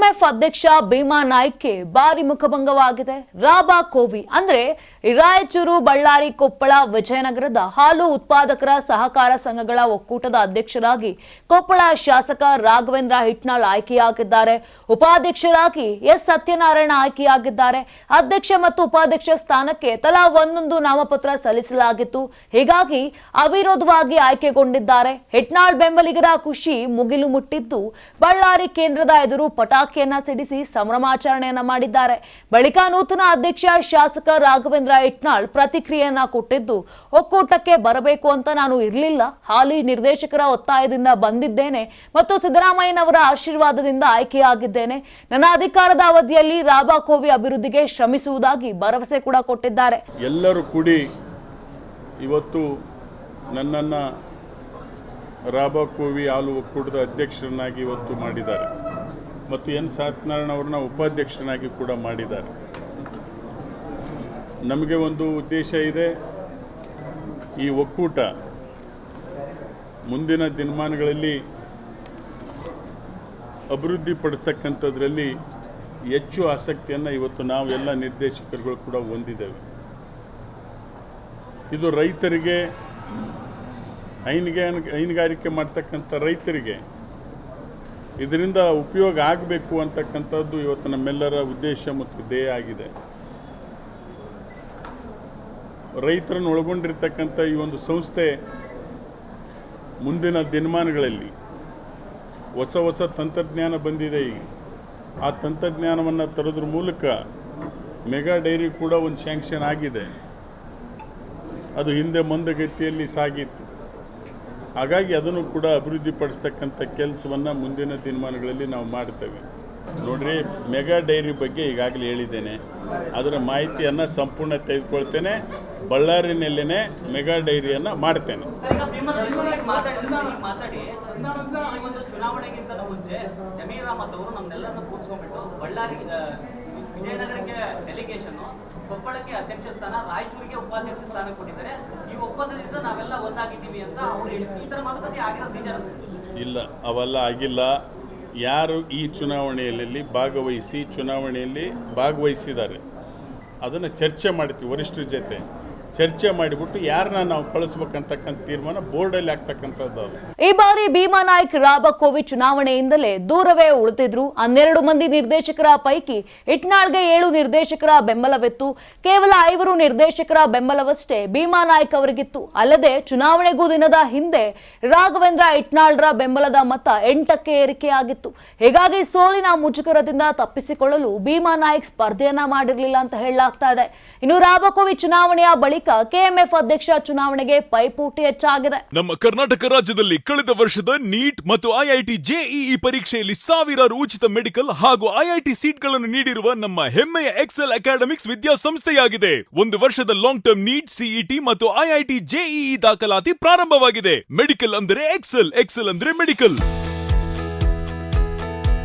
KMF ಅಧ್ಯಕ್ಷ ಭೀಮಾ ನಾಯ್ಕೆ ಭಾರಿ ಮುಖಭಂಗವಾಗಿದೆ. ರಾಬಾ ಕೋವಿ ಅಂದ್ರೆ ರಾಯಚೂರು ಬಳ್ಳಾರಿ ಕೊಪ್ಪಳ ವಿಜಯನಗರದ ಹಾಲು ಉತ್ಪಾದಕರ ಸಹಕಾರ ಸಂಘಗಳ ಒಕ್ಕೂಟದ ಅಧ್ಯಕ್ಷರಾಗಿ ಕೊಪ್ಪಳ ಶಾಸಕ ರಾಘವೇಂದ್ರ ಹಿಟ್ನಾಳ್ ಆಯ್ಕೆಯಾಗಿದ್ದಾರೆ. ಉಪಾಧ್ಯಕ್ಷರಾಗಿ ಎಸ್ ಸತ್ಯನಾರಾಯಣ ಆಯ್ಕೆಯಾಗಿದ್ದಾರೆ. ಅಧ್ಯಕ್ಷ ಮತ್ತು ಉಪಾಧ್ಯಕ್ಷ ಸ್ಥಾನಕ್ಕೆ ತಲಾ ಒಂದೊಂದು ನಾಮಪತ್ರ ಸಲ್ಲಿಸಲಾಗಿತ್ತು. ಹೀಗಾಗಿ ಅವಿರೋಧವಾಗಿ ಆಯ್ಕೆಗೊಂಡಿದ್ದಾರೆ. ಹಿಟ್ನಾಳ್ ಬೆಂಬಲಿಗರ ಖುಷಿ ಮುಗಿಲು ಮುಟ್ಟಿದ್ದು ಬಳ್ಳಾರಿ ಕೇಂದ್ರದ ಎದುರು ಪಟಾಕಿಯನ್ನ ಸಿಡಿಸಿ ಸಂಭ್ರಮಾಚರಣೆಯನ್ನ ಮಾಡಿದ್ದಾರೆ. ಬಳಿಕ ನೂತನ ಅಧ್ಯಕ್ಷ ಶಾಸಕ ರಾಘವೇಂದ್ರ ಇಟ್ನಾಳ್ ಪ್ರತಿಕ್ರಿಯೆಯನ್ನ ಕೊಟ್ಟಿದ್ದು, ಒಕ್ಕೂಟಕ್ಕೆ ಬರಬೇಕು ಅಂತ ನಾನು ಇರಲಿಲ್ಲ. ಹಾಲಿ ನಿರ್ದೇಶಕರ ಒತ್ತಾಯದಿಂದ ಬಂದಿದ್ದೇನೆ ಮತ್ತು ಸಿದ್ದರಾಮಯ್ಯನವರ ಆಶೀರ್ವಾದದಿಂದ ಆಯ್ಕೆಯಾಗಿದ್ದೇನೆ. ನನ್ನ ಅಧಿಕಾರದ ಅವಧಿಯಲ್ಲಿ ರಾಬಾ ಕೋವಿ ಅಭಿವೃದ್ಧಿಗೆ ಶ್ರಮಿಸುವುದಾಗಿ ಭರವಸೆ ಕೂಡ ಕೊಟ್ಟಿದ್ದಾರೆ. ಎಲ್ಲರೂ ಕೂಡಿ ಇವತ್ತು ನನ್ನನ್ನು ರಾಬಾ ಕೋವಿ ಹಾಲು ಒಕ್ಕೂಟದ ಅಧ್ಯಕ್ಷರನ್ನಾಗಿ ಇವತ್ತು ಮಾಡಿದ್ದಾರೆ. ಮತ್ತು ಎನ್. ಸತ್ಯನಾರಾಯಣ ಅವ್ರನ್ನ ಉಪಾಧ್ಯಕ್ಷನಾಗಿ ಕೂಡ ಮಾಡಿದ್ದಾರೆ. ನಮಗೆ ಒಂದು ಉದ್ದೇಶ ಇದೆ. ಈ ಒಕ್ಕೂಟ ಮುಂದಿನ ದಿನಮಾನಗಳಲ್ಲಿ ಅಭಿವೃದ್ಧಿಪಡಿಸ್ತಕ್ಕಂಥದ್ರಲ್ಲಿ ಹೆಚ್ಚು ಆಸಕ್ತಿಯನ್ನು ಇವತ್ತು ನಾವೆಲ್ಲ ನಿರ್ದೇಶಕರುಗಳು ಕೂಡ ಹೊಂದಿದ್ದೇವೆ. ಇದು ರೈತರಿಗೆ ಹೈನುಗಾರಿಕೆ ಹೈನುಗಾರಿಕೆ ಮಾಡ್ತಕ್ಕಂಥ ರೈತರಿಗೆ ಇದರಿಂದ ಉಪಯೋಗ ಆಗಬೇಕು ಅಂತಕ್ಕಂಥದ್ದು ಇವತ್ತು ನಮ್ಮೆಲ್ಲರ ಉದ್ದೇಶ ಮತ್ತು ಧ್ಯೇಯ ಆಗಿದೆ. ರೈತರನ್ನು ಒಳಗೊಂಡಿರ್ತಕ್ಕಂಥ ಈ ಒಂದು ಸಂಸ್ಥೆ ಮುಂದಿನ ದಿನಮಾನಗಳಲ್ಲಿ ಹೊಸ ಹೊಸ ತಂತ್ರಜ್ಞಾನ ಬಂದಿದೆ ಈಗ. ಆ ತಂತ್ರಜ್ಞಾನವನ್ನು ತರೋದ್ರ ಮೂಲಕ ಮೆಗಾ ಡೈರಿ ಕೂಡ ಒಂದು ಸ್ಯಾಂಕ್ಷನ್ ಆಗಿದೆ. ಅದು ಹಿಂದೆ ಮಂದಗತಿಯಲ್ಲಿ ಸಾಗಿತ್ತು. ಹಾಗಾಗಿ ಅದನ್ನು ಕೂಡ ಅಭಿವೃದ್ಧಿಪಡಿಸ್ತಕ್ಕಂಥ ಕೆಲಸವನ್ನು ಮುಂದಿನ ದಿನಮಾನಗಳಲ್ಲಿ ನಾವು ಮಾಡ್ತೇವೆ. ನೋಡ್ರಿ, ಮೆಗಾ ಡೈರಿ ಬಗ್ಗೆ ಈಗಾಗಲೇ ಹೇಳಿದ್ದೇನೆ. ಅದರ ಮಾಹಿತಿಯನ್ನು ಸಂಪೂರ್ಣ ತೆಗೆದುಕೊಳ್ತೇನೆ. ಬಳ್ಳಾರಿನಲ್ಲೇ ಮೆಗಾ ಡೈರಿಯನ್ನು ಮಾಡ್ತೇನೆ. ಬಳ್ಳಾರಿ ವಿಜಯನಗರಕ್ಕೆ ಡೆಲಿಗೇಷನ್ ಕೊಪ್ಪಳಕ್ಕೆ ಅಧ್ಯಕ್ಷ ಸ್ಥಾನ, ರಾಯಚೂರಿಗೆ ಉಪಾಧ್ಯಕ್ಷ ಸ್ಥಾನ ಕೊಟ್ಟಿದ್ದಾರೆ. ಈ ಒಪ್ಪಂದದಿಂದ ನಾವೆಲ್ಲ ಒಂದಾಗಿದ್ದೀವಿ ಅಂತ ಅವರು ಹೇಳಿದ್ರು. ಈ ತರ ಮಾತುಕತೆ ಆಗಿರೋದು ನಿಜ ಇಲ್ಲ, ಅವೆಲ್ಲ ಆಗಿಲ್ಲ. ಯಾರು ಈ ಚುನಾವಣೆಯಲ್ಲಿ ಭಾಗವಹಿಸಿ, ಚುನಾವಣೆಯಲ್ಲಿ ಭಾಗವಹಿಸಿದ್ದಾರೆ, ಅದನ್ನು ಚರ್ಚೆ ಮಾಡ್ತೀವಿ, ವರಿಷ್ಠರ ಜೊತೆ. ಚರ್ಚೆ ಮಾಡಿಬಿಟ್ಟು ಯಾರನ್ನ ನಾವು ಕಳಿಸ್ಬೇಕಂತಕ್ಕಂಥ ತೀರ್ಮಾನ ಬೋರ್ಡಲ್ಲಿ ಆಗ್ತಕ್ಕಂಥದ್ದು ಈ ಬಾರಿ ಭೀಮಾ ನಾಯ್ಕ್, ರಾಬಕೋವಿ ಚುನಾವಣೆಯಿಂದಲೇ ದೂರವೇ ಉಳಿದಿದ್ರು. ಹನ್ನೆರಡು ಮಂದಿ ನಿರ್ದೇಶಕರ ಪೈಕಿ ಇಟ್ನಾಳ್ಗೆ ಏಳು ನಿರ್ದೇಶಕರ ಬೆಂಬಲವಿತ್ತು. ಕೇವಲ ಐವರು ನಿರ್ದೇಶಕರ ಬೆಂಬಲವಷ್ಟೇ ಭೀಮಾ ನಾಯ್ಕ್ ಅವರಿಗಿತ್ತು. ಅಲ್ಲದೆ ಚುನಾವಣೆಗೂ ದಿನದ ಹಿಂದೆ ರಾಘವೇಂದ್ರ ಇಟ್ನಾಳ್ರ ಬೆಂಬಲದ ಮತ ಎಂಟಕ್ಕೆ ಏರಿಕೆಯಾಗಿತ್ತು. ಹೀಗಾಗಿ ಸೋಲಿನ ಮುಜುಗರದಿಂದ ತಪ್ಪಿಸಿಕೊಳ್ಳಲು ಭೀಮಾ ನಾಯ್ಕ್ ಸ್ಪರ್ಧೆಯನ್ನ ಮಾಡಿರಲಿಲ್ಲ ಅಂತ ಹೇಳಲಾಗ್ತಾ ಇದೆ. ಇನ್ನು ರಾಬಕೋವಿ ಚುನಾವಣೆಯ ಬಳಿಕ ಕೆಎಂಎಫ್ ಅಧ್ಯಕ್ಷ ಚುನಾವಣೆಗೆ ಪೈಪೋಟಿ ಹೆಚ್ಚಾಗಿದೆ. ನಮ್ಮ ಕರ್ನಾಟಕ ರಾಜ್ಯದಲ್ಲಿ ಕಳೆದ ವರ್ಷದ ನೀಟ್ ಮತ್ತು ಐಐಟಿ ಜೆಇಇ ಪರೀಕ್ಷೆಯಲ್ಲಿ ಸಾವಿರಾರು ಉಚಿತ ಮೆಡಿಕಲ್ ಹಾಗೂ ಐಐಟಿ ಸೀಟ್ಗಳನ್ನು ನೀಡಿರುವ ನಮ್ಮ ಹೆಮ್ಮೆಯ ಎಕ್ಸೆಲ್ ಅಕಾಡೆಮಿಕ್ಸ್ ವಿದ್ಯಾಸಂಸ್ಥೆಯಾಗಿದೆ. ಒಂದು ವರ್ಷದ ಲಾಂಗ್ ಟರ್ಮ್ ನೀಟ್, ಸಿಇಟಿ ಮತ್ತು ಐಐಟಿ ಜೆಇಇ ದಾಖಲಾತಿ ಪ್ರಾರಂಭವಾಗಿದೆ. ಮೆಡಿಕಲ್ ಅಂದರೆ ಎಕ್ಸೆಲ್ ಎಕ್ಸೆಲ್ ಅಂದ್ರೆ ಮೆಡಿಕಲ್.